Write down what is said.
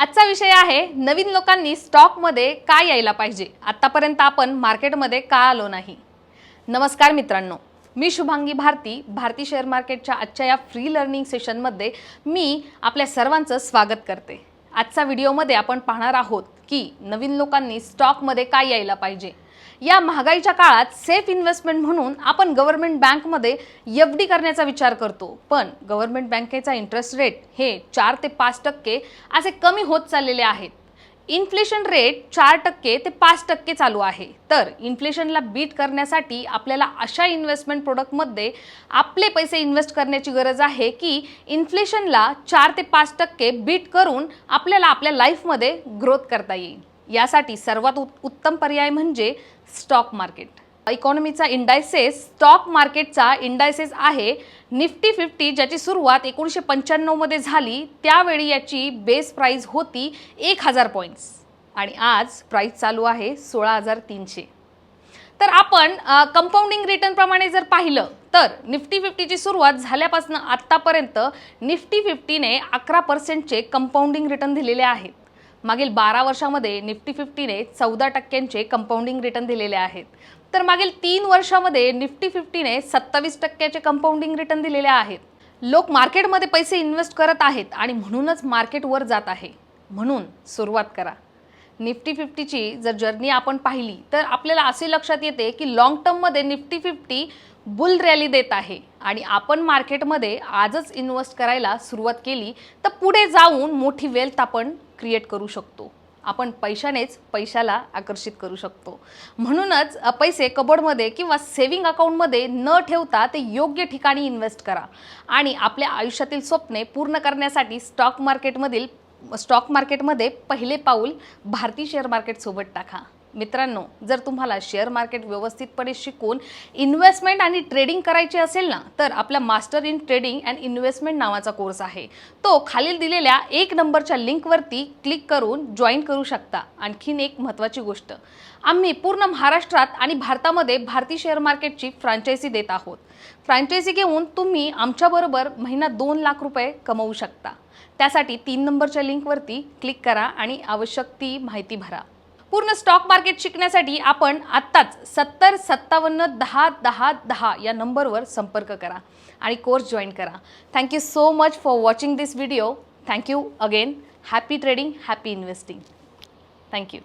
आजचा विषय आहे नवीन लोकांनी स्टॉकमध्ये काय यायला पाहिजे? आत्तापर्यंत आपण मार्केटमध्ये का आलो नाही? नमस्कार मित्रांनो मी शुभांगी भारती भारती शेअर मार्केटच्या आजच्या या फ्री लर्निंग सेशनमध्ये मी आपल्या सर्वांचं स्वागत करते. आजचा व्हिडिओमध्ये आपण पाहणार आहोत की नवीन लोकांनी स्टॉकमध्ये काय यायला पाहिजे? या महागाईच्या काळात सेफ इन्व्हेस्टमेंट म्हणून आपण गव्हर्नमेंट बँकमध्ये एफ डी करण्याचा विचार करतो. पण गव्हर्नमेंट बँकेचा इंटरेस्ट रेट हे चार ते पाच टक्के असे कमी होत चाललेले आहेत. इन्फ्लेशन रेट चार टक्के ते पाच टक्के चालू आहे. तर इन्फ्लेशनला बीट करण्यासाठी आपल्याला अशा इन्व्हेस्टमेंट प्रोडक्टमध्ये आपले पैसे इन्व्हेस्ट करण्याची गरज आहे की इन्फ्लेशनला चार ते पाच टक्के बीट करून आपल्याला आपल्या लाईफमध्ये ग्रोथ करता येईल. यासाठी सर्वात उत्तम पर्याय म्हणजे स्टॉक मार्केट इकॉनॉमीचा इंडायसेस स्टॉक मार्केटचा इंडायसेस आहे निफ्टी फिफ्टी ज्याची सुरुवात एकोणीसशे पंच्याण्णवमध्ये झाली त्यावेळी याची बेस प्राईज होती एक हजार पॉईंट्स आणि आज प्राईस चालू आहे सोळा हजार तीनशे. तर आपण कंपाऊंडिंग रिटर्नप्रमाणे जर पाहिलं तर निफ्टी फिफ्टीची सुरुवात झाल्यापासून आत्तापर्यंत निफ्टी फिफ्टीने अकरा पर्सेंटचे कंपाऊंडिंग रिटर्न दिलेले आहेत मागील बारा वर्षामध्ये निफ्टी फिफ्टीने चौदा टक्क्यांचे कंपाऊंडिंग रिटर्न दिलेले आहेत. तर मागील तीन वर्षामध्ये निफ्टी फिफ्टीने सत्तावीस टक्क्याचे कंपाऊंडिंग रिटर्न दिलेले आहेत. लोक मार्केटमध्ये पैसे इन्व्हेस्ट करत आहेत आणि म्हणूनच मार्केटवर जात आहे. म्हणून सुरुवात करा. निफ्टी फिफ्टीची जर जर्नी आपण पाहिली तर आपल्याला असे लक्षात येते की लाँग टर्ममध्ये निफ्टी फिफ्टी बुल रॅली देत आहे आणि आपण मार्केटमध्ये आजच इन्व्हेस्ट करायला सुरुवात केली तर पुढे जाऊन मोठी वेल्थ आपण क्रिएट करू शकतो. आपण पैशानेच पैशाला आकर्षित करू शकतो. म्हणूनच पैसे कबडमध्ये किंवा सेव्हिंग अकाउंटमध्ये न ठेवता ते योग्य ठिकाणी इन्व्हेस्ट करा. आणि आपल्या आयुष्यातील स्वप्ने पूर्ण करण्यासाठी स्टॉक मार्केटमधील स्टॉक मार्केटमध्ये पहिले पाऊल भारतीय शेअर मार्केटसोबत टाका. मित्रांनो जर तुम्हाला शेअर मार्केट व्यवस्थितपणे शिकून इन्व्हेस्टमेंट आणि ट्रेडिंग करायची असेल ना तर आपला master in trading and investment नावाचा कोर्स आहे. तो खालील दिलेल्या एक नंबरच्या लिंकवरती क्लिक करून जॉईन करू शकता. आणखीन एक महत्त्वाची गोष्ट आम्ही पूर्ण महाराष्ट्रात आणि भारतामध्ये भारतीय शेअर मार्केटची फ्रँचायझी देत आहोत. फ्रँचायझी घेऊन तुम्ही आमच्याबरोबर महिना दोन लाख रुपये कमवू शकता. त्यासाठी तीन नंबरच्या लिंकवरती क्लिक करा आणि आवश्यक ती माहिती भरा. पूर्ण स्टॉक मार्केट शिकण्यासाठी आपण आत्ताच सत्तर सत्तावन्न दहा दहा दहा या नंबरवर संपर्क करा आणि कोर्स जॉईन करा. Thank you so much for watching this video thank you again happy trading happy investing thank you